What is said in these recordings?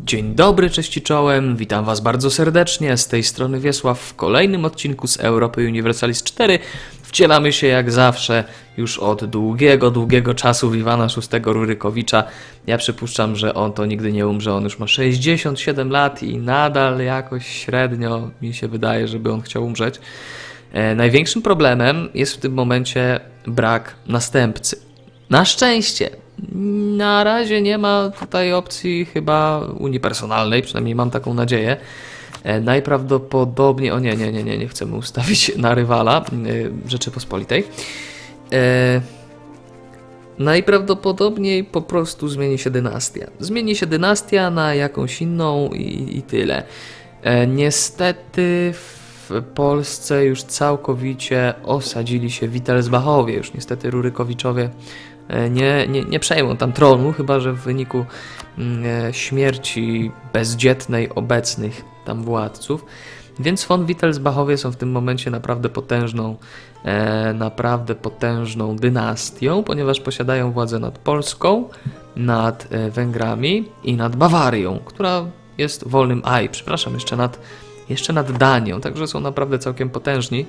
Dzień dobry, cześć czołem, witam was bardzo serdecznie, z tej strony Wiesław w kolejnym odcinku z Europy Universalis 4. Wcielamy się jak zawsze już od długiego, długiego czasu w Iwana VI Rurykowicza. Ja przypuszczam, że on to nigdy nie umrze, on już ma 67 lat i nadal jakoś średnio mi się wydaje, żeby on chciał umrzeć. E, największym problemem jest w tym momencie brak następcy. Na szczęście, na razie nie ma tutaj opcji chyba unipersonalnej, przynajmniej mam taką nadzieję. E, najprawdopodobniej, o nie, nie, nie, nie, nie chcemy ustawić na rywala e, Rzeczypospolitej. E, najprawdopodobniej po prostu zmieni się dynastia. Zmieni się dynastia na jakąś inną i, i tyle. Niestety w Polsce już całkowicie osadzili się Wittelsbachowie, już niestety Rurykowiczowie nie, nie, nie przejmą tam tronu, chyba że w wyniku mm, e, śmierci bezdzietnej obecnych tam władców. Więc von Wittelsbachowie są w tym momencie naprawdę potężną, e, naprawdę potężną dynastią, ponieważ posiadają władzę nad Polską, nad e, Węgrami i nad Bawarią, która jest wolnym aj, przepraszam, jeszcze nad, jeszcze nad Danią, także są naprawdę całkiem potężni.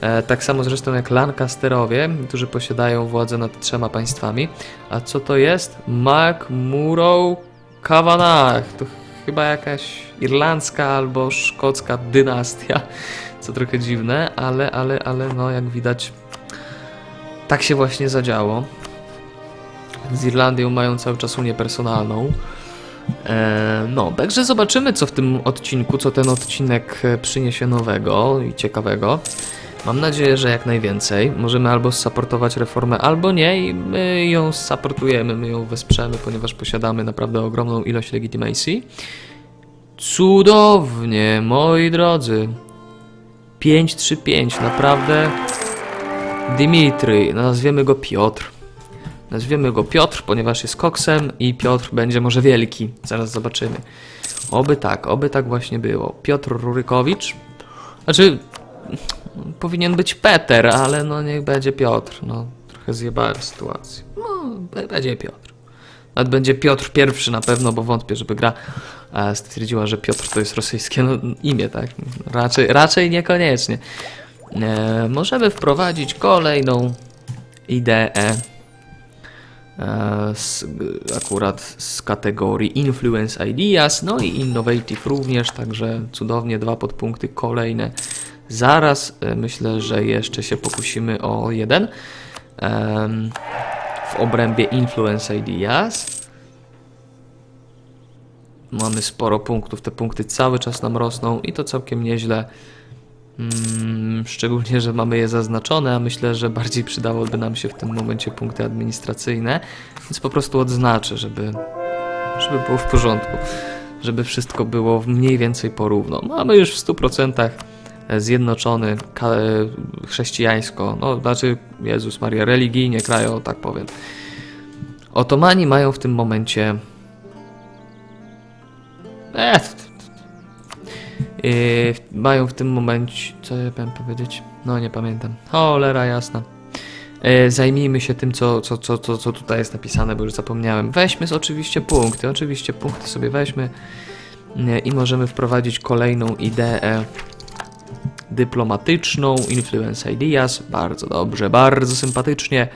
E, tak samo zresztą jak Lancasterowie, którzy posiadają władzę nad trzema państwami. A co to jest? MacMurrow Kavanagh. To chyba jakaś irlandzka albo szkocka dynastia, co trochę dziwne, ale, ale, ale no jak widać tak się właśnie zadziało. Z Irlandią mają cały czas unię personalną. E, no, także zobaczymy, co w tym odcinku, co ten odcinek przyniesie nowego i ciekawego. Mam nadzieję, że jak najwięcej. Możemy albo supportować reformę, albo nie i my ją supportujemy, my ją wesprzemy, ponieważ posiadamy naprawdę ogromną ilość legitimacji. Cudownie, moi drodzy. 535, naprawdę. Dimitry, nazwiemy go Piotr. Nazwiemy go Piotr, ponieważ jest koksem i Piotr będzie może wielki. Zaraz zobaczymy. Oby tak, oby tak właśnie było. Piotr Rurykowicz. Znaczy, powinien być Peter, ale no niech będzie Piotr. No, trochę zjebałem sytuację. No, będzie Piotr. Nawet będzie Piotr pierwszy na pewno, bo wątpię, żeby gra e, stwierdziła, że Piotr to jest rosyjskie no, imię, tak? Raczej, raczej niekoniecznie. E, możemy wprowadzić kolejną ideę e, z, akurat z kategorii Influence Ideas, no i Innovative również, także cudownie dwa podpunkty kolejne. Zaraz e, myślę, że jeszcze się pokusimy o jeden w obrębie Influence Ideas. Mamy sporo punktów, te punkty cały czas nam rosną i to całkiem nieźle. Mm, szczególnie, że mamy je zaznaczone, a myślę, że bardziej przydałoby nam się w tym momencie punkty administracyjne, więc po prostu odznaczę, żeby, żeby było w porządku, żeby wszystko było mniej więcej porówno. Mamy już w 100% zjednoczony chrześcijańsko, no znaczy Jezus Maria, religijnie kraj, o tak powiem. Otomani mają w tym momencie. Eh, Yy, mają w tym momencie. Co ja miałem powiedzieć? No nie pamiętam. Cholera jasna. Yy, zajmijmy się tym, co, co, co, co, co tutaj jest napisane, bo już zapomniałem. Weźmy oczywiście punkty, oczywiście punkty sobie weźmy yy, i możemy wprowadzić kolejną ideę dyplomatyczną, Influence Ideas. Bardzo dobrze, bardzo sympatycznie.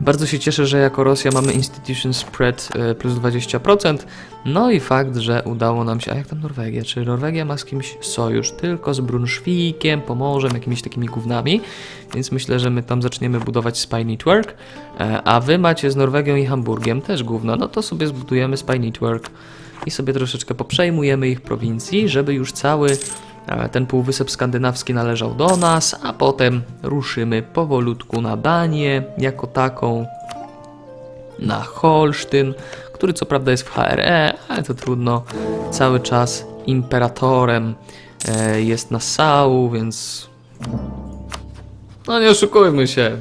Bardzo się cieszę, że jako Rosja mamy Institution Spread e, plus 20%. No i fakt, że udało nam się. A jak tam Norwegia? Czy Norwegia ma z kimś sojusz? Tylko z Brunszwikiem, Pomorzem, jakimiś takimi gównami. Więc myślę, że my tam zaczniemy budować Spy Network. E, A wy macie z Norwegią i Hamburgiem też gówno. No to sobie zbudujemy Spy Network i sobie troszeczkę poprzejmujemy ich prowincji, żeby już cały ten półwysep skandynawski należał do nas, a potem ruszymy powolutku na Danię jako taką, na Holsztyn, który co prawda jest w HRE, ale to trudno. Cały czas imperatorem e, jest Nassau, więc. No nie oszukujmy się.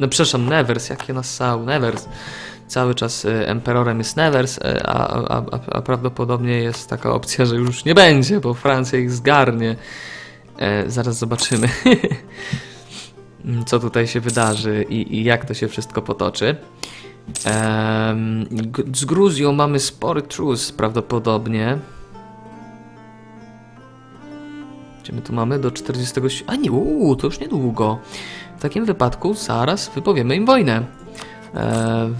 No przepraszam, Nevers, jakie Nassau? Nevers. Cały czas e, emperorem jest Nevers, e, a, a, a, a prawdopodobnie jest taka opcja, że już nie będzie, bo Francja ich zgarnie. E, zaraz zobaczymy, co tutaj się wydarzy i, i jak to się wszystko potoczy. Z Gruzją mamy spory trus prawdopodobnie. Gdzie my tu mamy? Do 47... A nie, uuu, to już niedługo. W takim wypadku zaraz wypowiemy im wojnę. E,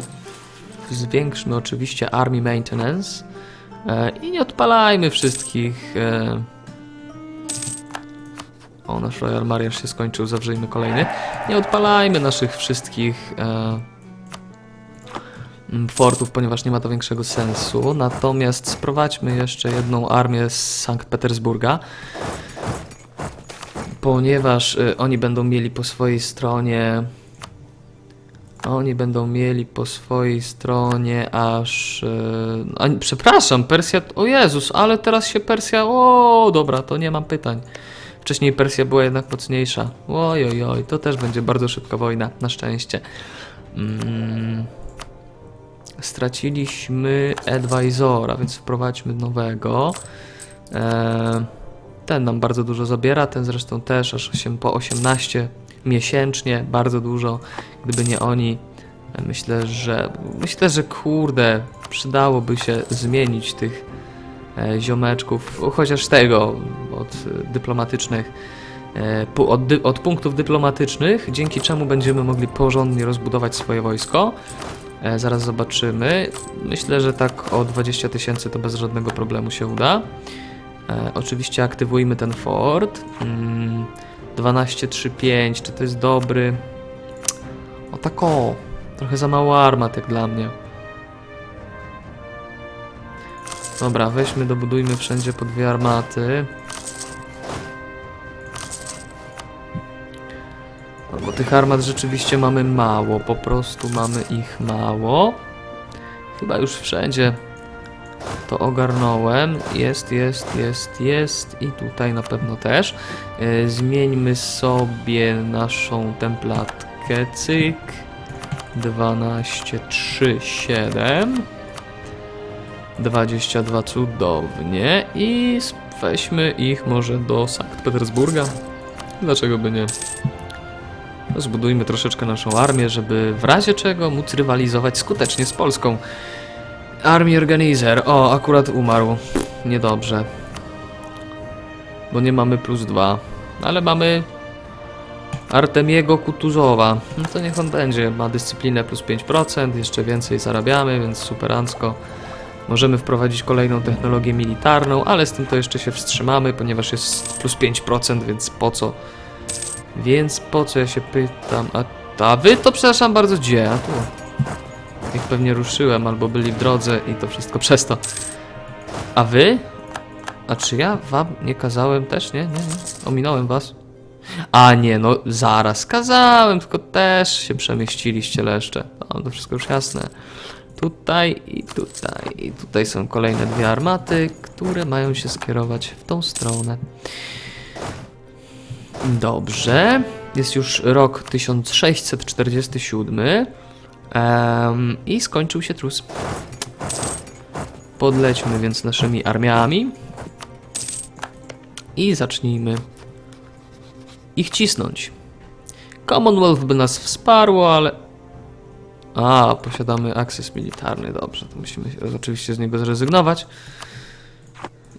zwiększmy oczywiście Army Maintenance e, i nie odpalajmy wszystkich. E, o, nasz Royal Mariaż się skończył, zawrzyjmy kolejny. Nie odpalajmy naszych wszystkich e, fortów, ponieważ nie ma to większego sensu. Natomiast sprowadźmy jeszcze jedną armię z Sankt Petersburga, ponieważ y, oni będą mieli po swojej stronie. Oni będą mieli po swojej stronie aż. y, A, przepraszam, Persja. O Jezus, ale teraz się Persja. O, dobra, to nie mam pytań. Wcześniej Persja była jednak mocniejsza. Oj, oj, oj, to też będzie bardzo szybka wojna, na szczęście. Mm. Straciliśmy advisora, więc wprowadźmy nowego. E, ten nam bardzo dużo zabiera, ten zresztą też aż 8, po 18 miesięcznie, bardzo dużo. Gdyby nie oni, myślę, że myślę, że kurde, przydałoby się zmienić tych e, ziomeczków, chociaż tego od dyplomatycznych, e, od, dy, od punktów dyplomatycznych, dzięki czemu będziemy mogli porządnie rozbudować swoje wojsko. E, zaraz zobaczymy. Myślę, że tak o 20 tysięcy to bez żadnego problemu się uda. E, oczywiście aktywujmy ten fort. Mm, 1235, czy to jest dobry? O tak o, trochę za mało armat jak dla mnie. Dobra, weźmy, dobudujmy wszędzie po dwie armaty. No bo tych armat rzeczywiście mamy mało, po prostu mamy ich mało. Chyba już wszędzie to ogarnąłem. Jest, jest, jest, jest i tutaj na pewno też. E, Zmieńmy sobie naszą templatkę. Cyk. 12, 3, 7. 22 cudownie i weźmy ich może do Sankt Petersburga. Dlaczego by nie? Zbudujmy troszeczkę naszą armię, żeby w razie czego móc rywalizować skutecznie z Polską. Army Organizer. O, akurat umarł. Niedobrze. Bo nie mamy plus dwa. Ale mamy Artemiego Kutuzowa. No to niech on będzie. Ma dyscyplinę plus 5%, jeszcze więcej zarabiamy, więc superancko. Możemy wprowadzić kolejną technologię militarną, ale z tym to jeszcze się wstrzymamy, ponieważ jest plus 5%, więc po co? Więc po co ja się pytam? A, a wy to przepraszam bardzo gdzie? A tu. Ich pewnie ruszyłem, albo byli w drodze i to wszystko przez to. A wy? A czy ja wam nie kazałem też? Nie, nie, nie. Ominąłem was. A nie, no zaraz kazałem, tylko też się przemieściliście leszcze. No, to wszystko już jasne. Tutaj i tutaj. I tutaj są kolejne dwie armaty, które mają się skierować w tą stronę. Dobrze. Jest już rok 1647. Em, I skończył się trus. Podlećmy więc naszymi armiami. I zacznijmy ich cisnąć. Commonwealth by nas wsparło, ale... A, posiadamy akces militarny, dobrze, to musimy oczywiście z niego zrezygnować.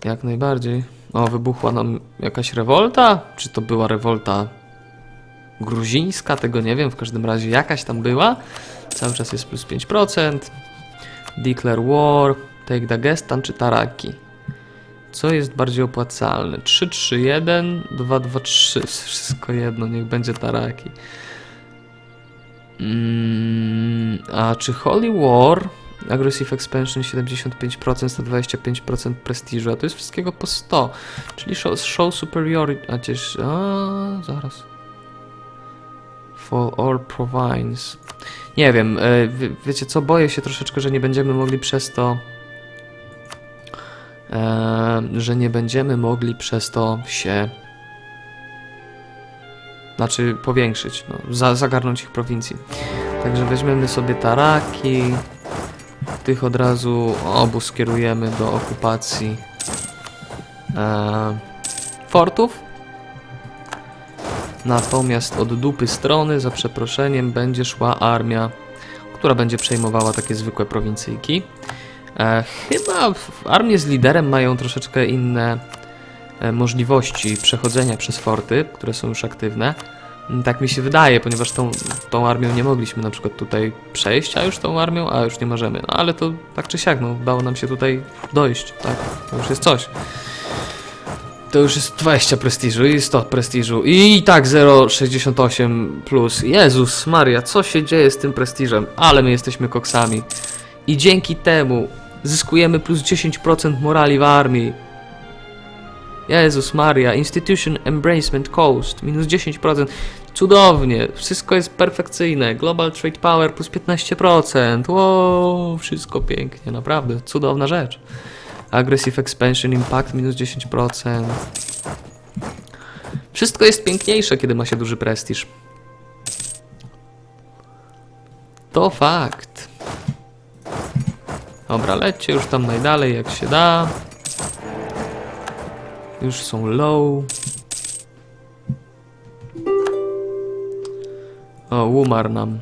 Jak najbardziej. O, wybuchła nam jakaś rewolta? Czy to była rewolta gruzińska? Tego nie wiem, w każdym razie jakaś tam była. Cały czas jest plus 5%. Declare war, take Dagestan czy Taraki. Co jest bardziej opłacalne? 3, 3, 1, 2, 2, 3. Wszystko jedno, niech będzie Taraki. Mm, a czy Holy War? Aggressive Expansion 75%, 125% prestiżu, a to jest wszystkiego po 100. Czyli show, show superiority. A gdzieś. A, zaraz. For all province. Nie wiem, e, wie, wiecie co? Boję się troszeczkę, że nie będziemy mogli przez to. E, że nie będziemy mogli przez to się. Znaczy powiększyć, no, za, zagarnąć ich prowincji. Także weźmiemy sobie Taraki. Tych od razu obu skierujemy do okupacji e, fortów. Natomiast od dupy strony, za przeproszeniem, będzie szła armia, która będzie przejmowała takie zwykłe prowincyjki. E, chyba armie z liderem mają troszeczkę inne e, możliwości przechodzenia przez forty, które są już aktywne. Mm, Tak mi się wydaje, ponieważ tą, tą armią nie mogliśmy na przykład tutaj przejść, a już tą armią, a już nie możemy. No ale to tak czy siak, no, udało nam się tutaj dojść, tak? To już jest coś. To już jest 20 prestiżu i 100 prestiżu i tak 0,68 plus. Jezus Maria, co się dzieje z tym prestiżem? Ale my jesteśmy koksami. I dzięki temu zyskujemy plus 10% morali w armii. Jezus Maria, Institution Embracement Cost, minus 10%. Cudownie, wszystko jest perfekcyjne. Global Trade Power plus 15%. Wow, wszystko pięknie, naprawdę, cudowna rzecz. Aggressive Expansion Impact minus 10%. Wszystko jest piękniejsze, kiedy ma się duży prestiż. To fakt. Dobra, lećcie już tam najdalej jak się da. Już są low. O, umarł nam.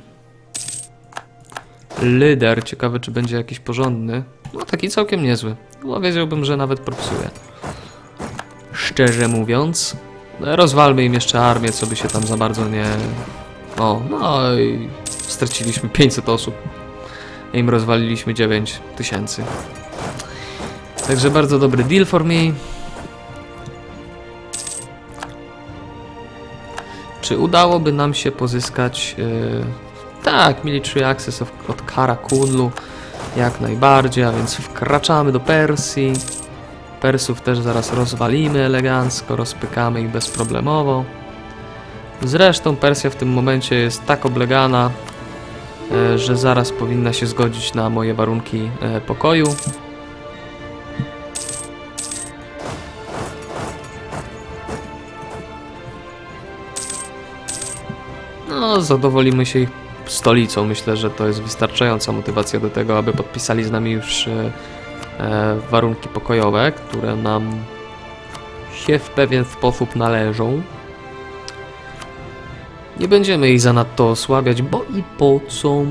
Lider, ciekawe czy będzie jakiś porządny. No taki całkiem niezły. No wiedziałbym, że nawet propsuje. Szczerze mówiąc, rozwalmy im jeszcze armię, co by się tam za bardzo nie... O, no i straciliśmy 500 osób. Im rozwaliliśmy 9 tysięcy. Także bardzo dobry deal for me. Czy udałoby nam się pozyskać... Yy... Tak, military access od Karakullu. Jak najbardziej, a więc wkraczamy do Persji. Persów też zaraz rozwalimy elegancko, rozpykamy ich bezproblemowo. Zresztą Persja w tym momencie jest tak oblegana, e, że zaraz powinna się zgodzić na moje warunki e, pokoju. No, zadowolimy się ich stolicą. Myślę, że to jest wystarczająca motywacja do tego, aby podpisali z nami już e, e, warunki pokojowe, które nam się w pewien sposób należą. Nie będziemy ich zanadto osłabiać, bo i po co?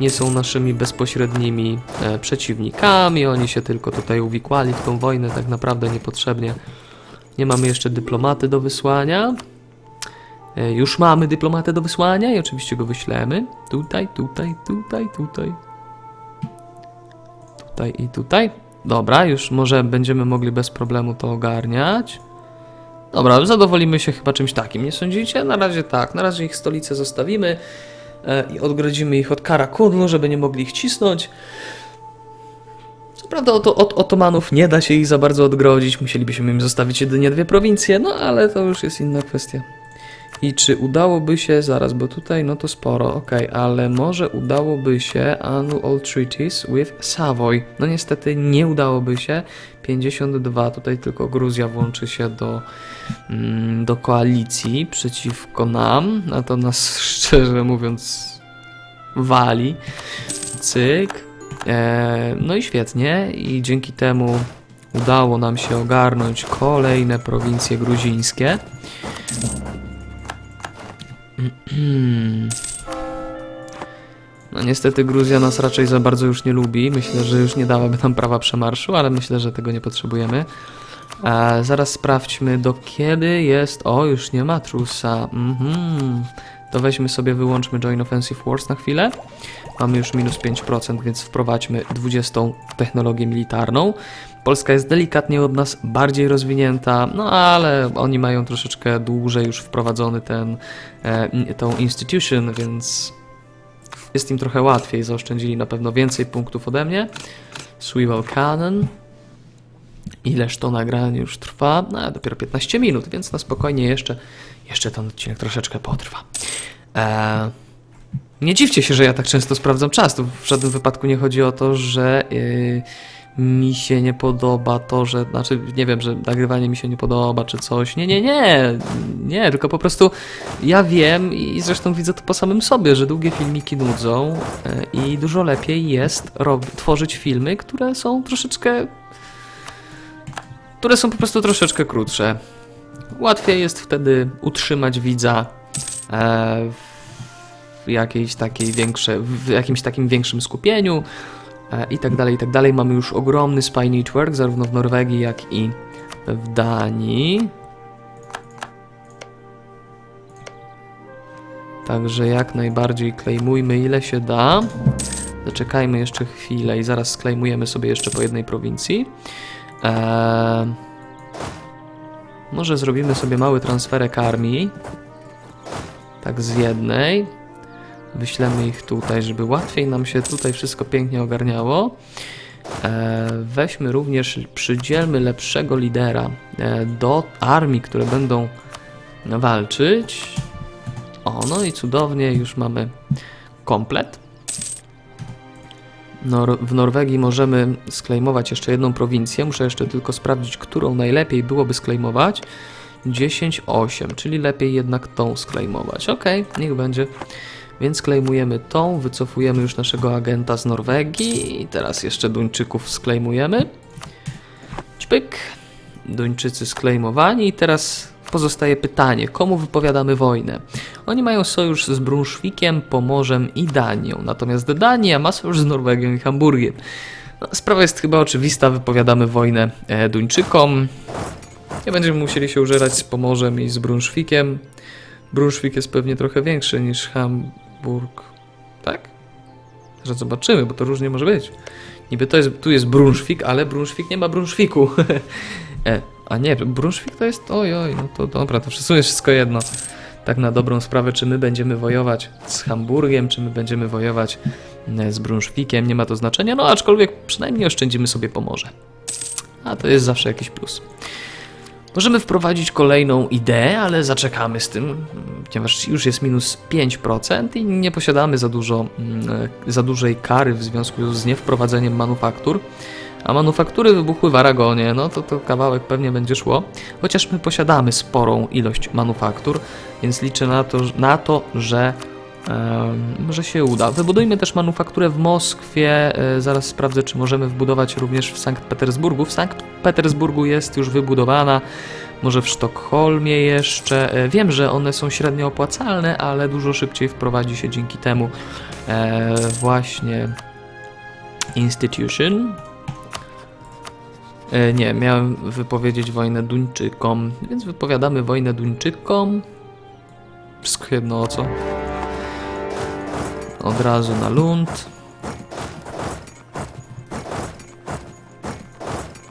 Nie są naszymi bezpośrednimi e, przeciwnikami, oni się tylko tutaj uwikłali w tą wojnę tak naprawdę niepotrzebnie. Nie mamy jeszcze dyplomaty do wysłania. E, Już mamy dyplomatę do wysłania i oczywiście go wyślemy. Tutaj, tutaj, tutaj, tutaj. Tutaj i tutaj. Dobra, już może będziemy mogli bez problemu to ogarniać. Dobra, zadowolimy się chyba czymś takim, nie sądzicie? Na razie tak, na razie ich stolicę zostawimy e, i odgrodzimy ich od Karakunu, żeby nie mogli ich cisnąć. Co prawda od, od otomanów nie da się ich za bardzo odgrodzić, musielibyśmy im zostawić jedynie dwie prowincje, no ale to już jest inna kwestia. I czy udałoby się, zaraz, bo tutaj no to sporo, okej, ale może udałoby się Annual Treaties with Savoy. No niestety nie udałoby się. 52, tutaj tylko Gruzja włączy się do, mm, do koalicji przeciwko nam, a to nas szczerze mówiąc wali. Cyk. E, no i świetnie, i dzięki temu udało nam się ogarnąć kolejne prowincje gruzińskie. No niestety Gruzja nas raczej za bardzo już nie lubi. Myślę, że już nie dałaby nam prawa przemarszu, ale myślę, że tego nie potrzebujemy. E, zaraz sprawdźmy do kiedy jest... O, już nie ma trusa. Mhm. To weźmy sobie, wyłączmy Join Offensive Wars na chwilę. Mamy już minus 5%, więc wprowadźmy 20 technologię militarną. Polska jest delikatnie od nas bardziej rozwinięta, no ale oni mają troszeczkę dłużej już wprowadzony ten, e, tą institution, więc jest im trochę łatwiej. Zaoszczędzili na pewno więcej punktów ode mnie. Swivel Cannon. Ileż to nagranie już trwa? No, dopiero 15 minut, więc na spokojnie jeszcze, jeszcze ten odcinek troszeczkę potrwa. Eee, nie dziwcie się, że ja tak często sprawdzam czas. Tu w żadnym wypadku nie chodzi o to, że yy, mi się nie podoba to, że. Znaczy, nie wiem, że nagrywanie mi się nie podoba, czy coś. Nie, nie, nie. Nie, tylko po prostu ja wiem i zresztą widzę to po samym sobie, że długie filmiki nudzą yy, i dużo lepiej jest tworzyć filmy, które są troszeczkę. które są po prostu troszeczkę krótsze. Łatwiej jest wtedy utrzymać widza e, w jakiejś takiej większe, w jakimś takim większym skupieniu e, i tak dalej, i tak dalej. Mamy już ogromny spy network, zarówno w Norwegii, jak i w Danii. Także jak najbardziej klejmujmy ile się da. Zaczekajmy jeszcze chwilę i zaraz sklejmujemy sobie jeszcze po jednej prowincji. Eee, może zrobimy sobie mały transferek armii. Tak z jednej. Wyślemy ich tutaj, żeby łatwiej nam się tutaj wszystko pięknie ogarniało. E, weźmy również, przydzielmy lepszego lidera e, do armii, które będą walczyć. O, no i cudownie, już mamy komplet. Nor w Norwegii możemy sklejmować jeszcze jedną prowincję. Muszę jeszcze tylko sprawdzić, którą najlepiej byłoby sklejmować. 10-8, czyli lepiej jednak tą sklejmować. Ok, niech będzie. Więc klejmujemy tą, wycofujemy już naszego agenta z Norwegii i teraz jeszcze Duńczyków sklejmujemy. Ćpyk. Duńczycy sklejmowani i teraz pozostaje pytanie, komu wypowiadamy wojnę? Oni mają sojusz z Brunszwikiem, Pomorzem i Danią, natomiast Dania ma sojusz z Norwegią i Hamburgiem. No, sprawa jest chyba oczywista, wypowiadamy wojnę e, Duńczykom. Nie będziemy musieli się użerać z Pomorzem i z Brunszwikiem. Brunszwik jest pewnie trochę większy niż Hamburg, tak? Że zobaczymy, bo to różnie może być. Niby to jest, tu jest Brunszwik, ale Brunszwik nie ma Brunszwiku. e, a nie, Brunszwik to jest, oj, oj, no to dobra, to wszystko jest wszystko jedno. Tak na dobrą sprawę, czy my będziemy wojować z Hamburgiem, czy my będziemy wojować e, z Brunszwikiem, nie ma to znaczenia, no aczkolwiek przynajmniej oszczędzimy sobie Pomorze. A to jest zawsze jakiś plus. Możemy wprowadzić kolejną ideę, ale zaczekamy z tym, ponieważ już jest minus 5% i nie posiadamy za, dużo, mm, e, za dużej kary w związku z niewprowadzeniem manufaktur. A manufaktury wybuchły w Aragonie, no to, to kawałek pewnie będzie szło. Chociaż my posiadamy sporą ilość manufaktur, więc liczę na to, na to że że się uda. Wybudujmy też manufakturę w Moskwie. E, zaraz sprawdzę, czy możemy wbudować również w Sankt Petersburgu. W Sankt Petersburgu jest już wybudowana. Może w Sztokholmie jeszcze. E, wiem, że one są średnio opłacalne, ale dużo szybciej wprowadzi się dzięki temu e, właśnie Institution. E, nie, miałem wypowiedzieć wojnę Duńczykom, więc wypowiadamy wojnę Duńczykom. Wszystko jedno o co. Od razu na Lund.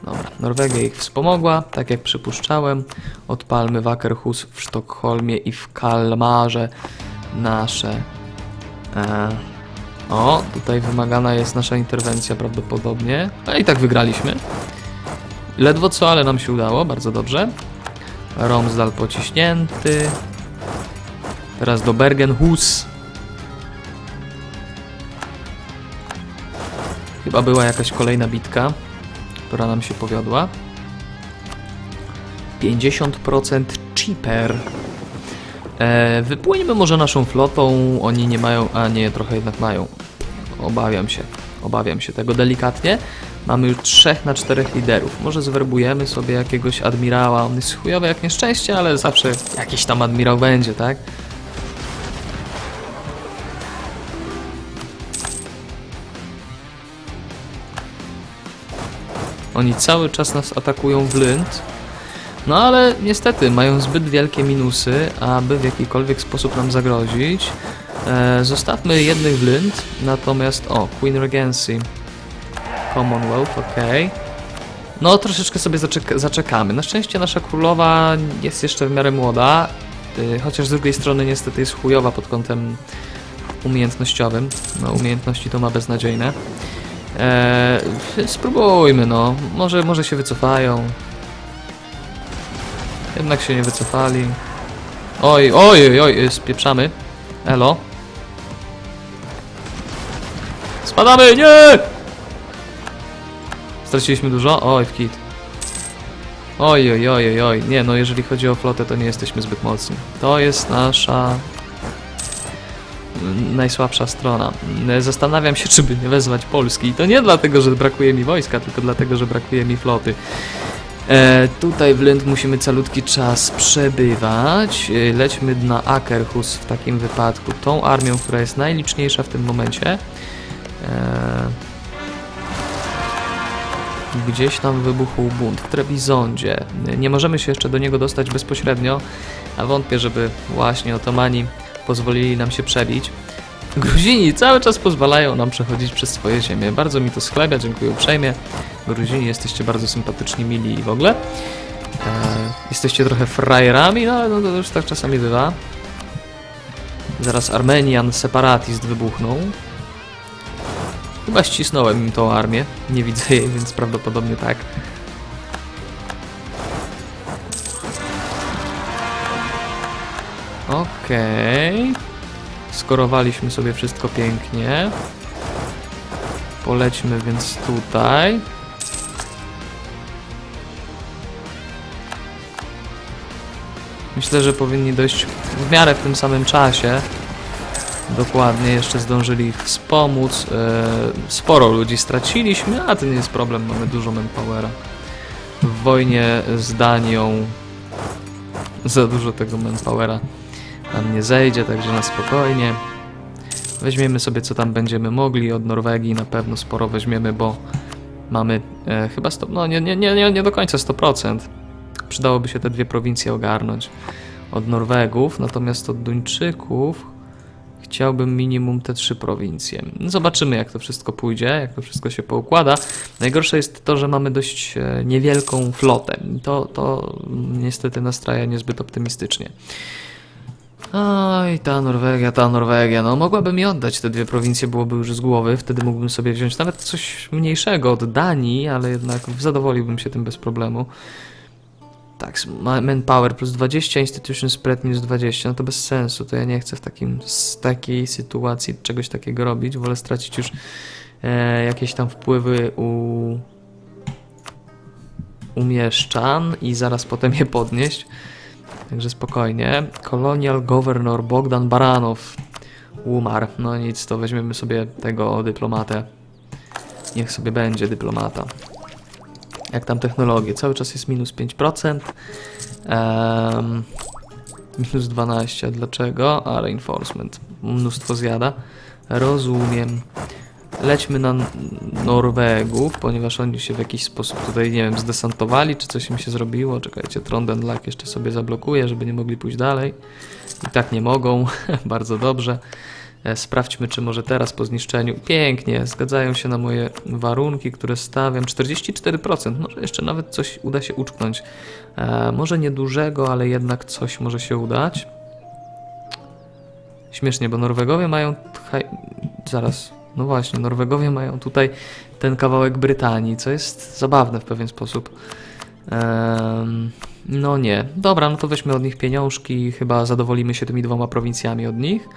Dobra, Norwegia ich wspomogła, tak jak przypuszczałem. Odpalmy Wakerhus w Sztokholmie i w Kalmarze nasze. E, o, tutaj wymagana jest nasza interwencja prawdopodobnie. No i tak wygraliśmy. Ledwo co, ale nam się udało, bardzo dobrze. Romsdal pociśnięty. Teraz do Bergenhus. Chyba była jakaś kolejna bitka, która nam się powiodła. 50% cheaper. E, może naszą flotą. Oni nie mają, a nie, trochę jednak mają. Obawiam się, obawiam się tego delikatnie. Mamy już 3 na 4 liderów. Może zwerbujemy sobie jakiegoś admirała. On jest chujowy jak nieszczęście, ale zawsze jakiś tam admirał będzie, tak? Oni cały czas nas atakują w Lynd. No ale niestety mają zbyt wielkie minusy, aby w jakikolwiek sposób nam zagrozić. E, zostawmy jednych w Lynd, natomiast o, Queen Regency. Commonwealth, ok. No troszeczkę sobie zaczek zaczekamy. Na szczęście nasza królowa jest jeszcze w miarę młoda, y, chociaż z drugiej strony niestety jest chujowa pod kątem umiejętnościowym. No umiejętności to ma beznadziejne. Eee, spróbujmy no, może, może się wycofają. Jednak się nie wycofali. Oj, oj, oj, oj, spieprzamy. Elo. Spadamy, nie! Straciliśmy dużo? Oj, w kit. Oj, oj, oj, oj, oj. Nie, no jeżeli chodzi o flotę, to nie jesteśmy zbyt mocni. To jest nasza najsłabsza strona. Zastanawiam się, czy by nie wezwać Polski. I to nie dlatego, że brakuje mi wojska, tylko dlatego, że brakuje mi floty. E, tutaj w Lund musimy calutki czas przebywać. E, lećmy na Akerhus w takim wypadku tą armią, która jest najliczniejsza w tym momencie. E, gdzieś tam wybuchł bunt w Trebizondzie. Nie możemy się jeszcze do niego dostać bezpośrednio, a wątpię, żeby właśnie otomani pozwolili nam się przebić. Gruzini cały czas pozwalają nam przechodzić przez swoje ziemię. Bardzo mi to schlebia, dziękuję uprzejmie. Gruzini, jesteście bardzo sympatyczni, mili i w ogóle. E, jesteście trochę frajerami, no ale no, to już tak czasami bywa. Zaraz Armenian Separatist wybuchnął. Chyba ścisnąłem im tą armię. Nie widzę jej, więc prawdopodobnie tak. Okej. Skorowaliśmy sobie wszystko pięknie. Polećmy więc tutaj. Myślę, że powinni dojść w miarę w tym samym czasie. Dokładnie, jeszcze zdążyli ich wspomóc. E, sporo ludzi straciliśmy, a to nie jest problem, mamy dużo manpowera. W wojnie z Danią za dużo tego manpowera nam nie zejdzie, także na spokojnie. Weźmiemy sobie co tam będziemy mogli. Od Norwegii na pewno sporo weźmiemy, bo mamy e, chyba 100, no nie, nie, nie, nie, do końca 100%. Przydałoby się te dwie prowincje ogarnąć od Norwegów, natomiast od Duńczyków chciałbym minimum te trzy prowincje. Zobaczymy jak to wszystko pójdzie, jak to wszystko się poukłada. Najgorsze jest to, że mamy dość e, niewielką flotę. To, to niestety nastraja niezbyt optymistycznie. Oj, ta Norwegia, ta Norwegia. No, mogłaby mi oddać te dwie prowincje, byłoby już z głowy. Wtedy mógłbym sobie wziąć nawet coś mniejszego od Danii, ale jednak zadowoliłbym się tym bez problemu. Tak, ma- manpower plus 20, institution spread minus 20, no to bez sensu, to ja nie chcę w takim, z takiej sytuacji czegoś takiego robić, wolę stracić już e, jakieś tam wpływy u, u mieszczan i zaraz potem je podnieść. Także spokojnie. Colonial Governor Bogdan Baranow umarł. No nic, to weźmiemy sobie tego dyplomatę. Niech sobie będzie dyplomata. Jak tam technologie? Cały czas jest minus 5%. Em, minus 12. Dlaczego? A reinforcement. Mnóstwo zjada. Rozumiem. Lećmy na Norwegów, ponieważ oni się w jakiś sposób tutaj, nie wiem, zdesantowali, czy coś im się zrobiło. Czekajcie, Trondenlak jeszcze sobie zablokuje, żeby nie mogli pójść dalej. I tak nie mogą. Bardzo dobrze. E, Sprawdźmy, czy może teraz po zniszczeniu. Pięknie, zgadzają się na moje warunki, które stawiam. 44%. Może jeszcze nawet coś uda się uczknąć. E, może niedużego, ale jednak coś może się udać. Śmiesznie, bo Norwegowie mają. Zaraz. No właśnie, Norwegowie mają tutaj ten kawałek Brytanii, co jest zabawne w pewien sposób. No nie. Dobra, no to weźmy od nich pieniążki. Chyba zadowolimy się tymi dwoma prowincjami od nich.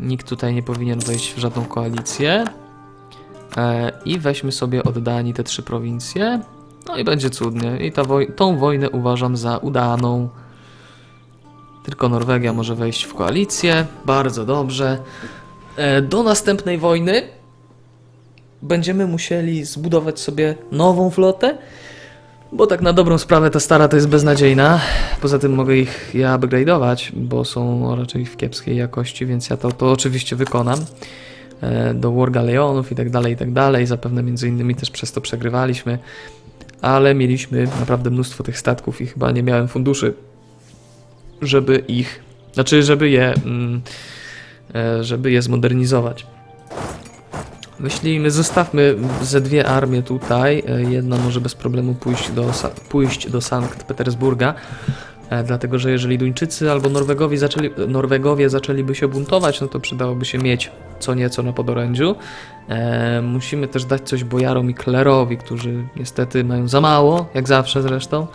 Nikt tutaj nie powinien wejść w żadną koalicję. E, I weźmy sobie od Danii te trzy prowincje. No i będzie cudnie. I woj- tą wojnę uważam za udaną. Tylko Norwegia może wejść w koalicję. Bardzo dobrze. E, Do następnej wojny będziemy musieli zbudować sobie nową flotę, bo tak na dobrą sprawę ta stara to jest beznadziejna. Poza tym mogę ich ja upgrade'ować, bo są raczej w kiepskiej jakości, więc ja to, to oczywiście wykonam. E, Do War Galeonów i tak dalej, i tak dalej. Zapewne między innymi też przez to przegrywaliśmy, ale mieliśmy naprawdę mnóstwo tych statków i chyba nie miałem funduszy, żeby ich, znaczy żeby je, mm, e, żeby je zmodernizować. Myślimy, zostawmy ze dwie armie tutaj. E, Jedna może bez problemu pójść do, pójść do Sankt Petersburga, e, dlatego że jeżeli Duńczycy albo Norwegowie, zaczęli, Norwegowie zaczęliby się buntować, no to przydałoby się mieć co nieco na podorędziu. E, musimy też dać coś bojarom i klerowi, którzy niestety mają za mało, jak zawsze zresztą.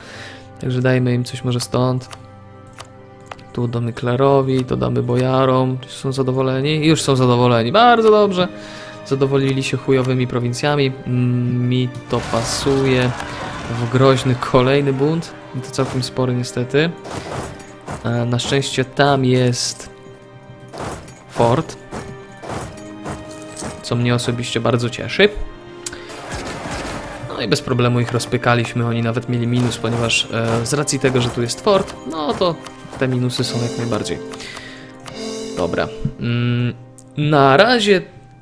Także dajmy im coś może stąd. Tu damy klerowi, to damy bojarom. Czy są zadowoleni? Już są zadowoleni. Bardzo dobrze zadowolili się chujowymi prowincjami. Mm, Mi to pasuje. W groźny kolejny bunt. To całkiem spory niestety. E, Na szczęście tam jest fort. Co mnie osobiście bardzo cieszy. No i bez problemu ich rozpykaliśmy. Oni nawet mieli minus, ponieważ e, z racji tego, że tu jest fort, no to te minusy są jak najbardziej. Dobra. Mm, na razie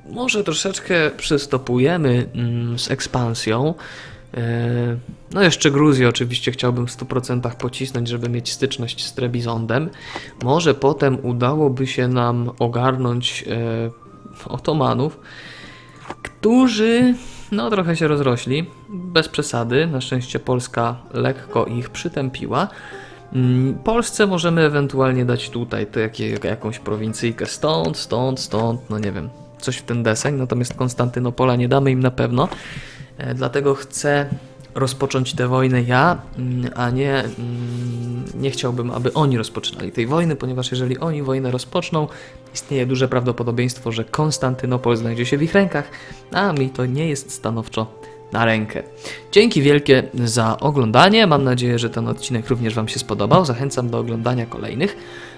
może troszeczkę przystopujemy mm, z ekspansją. E, No jeszcze Gruzję oczywiście chciałbym w 100% pocisnąć, żeby mieć styczność z Trebizondem. Może potem udałoby się nam ogarnąć e, Otomanów, którzy no trochę się rozrośli, bez przesady. Na szczęście Polska lekko ich przytępiła. Mm, Polsce możemy ewentualnie dać tutaj to jakie, jakąś prowincyjkę stąd, stąd, stąd, no nie wiem, coś w ten deseń, natomiast Konstantynopola nie damy im na pewno. E, Dlatego chcę rozpocząć tę wojnę ja, mm, a nie, mm, nie chciałbym, aby oni rozpoczynali tej wojny, ponieważ jeżeli oni wojnę rozpoczną, istnieje duże prawdopodobieństwo, że Konstantynopol znajdzie się w ich rękach, a mi to nie jest stanowczo na rękę. Dzięki wielkie za oglądanie. Mam nadzieję, że ten odcinek również Wam się spodobał. Zachęcam do oglądania kolejnych.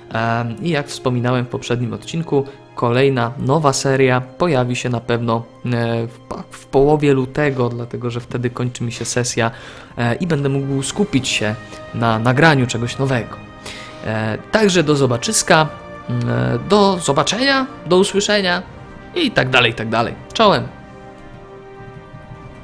Em, I jak wspominałem w poprzednim odcinku, kolejna nowa seria pojawi się na pewno e, w, połowie lutego, dlatego że wtedy kończy mi się sesja e, i będę mógł skupić się na nagraniu czegoś nowego. E, Także do zobaczyska, mm, do zobaczenia, do usłyszenia i tak dalej, i tak dalej. Czołem!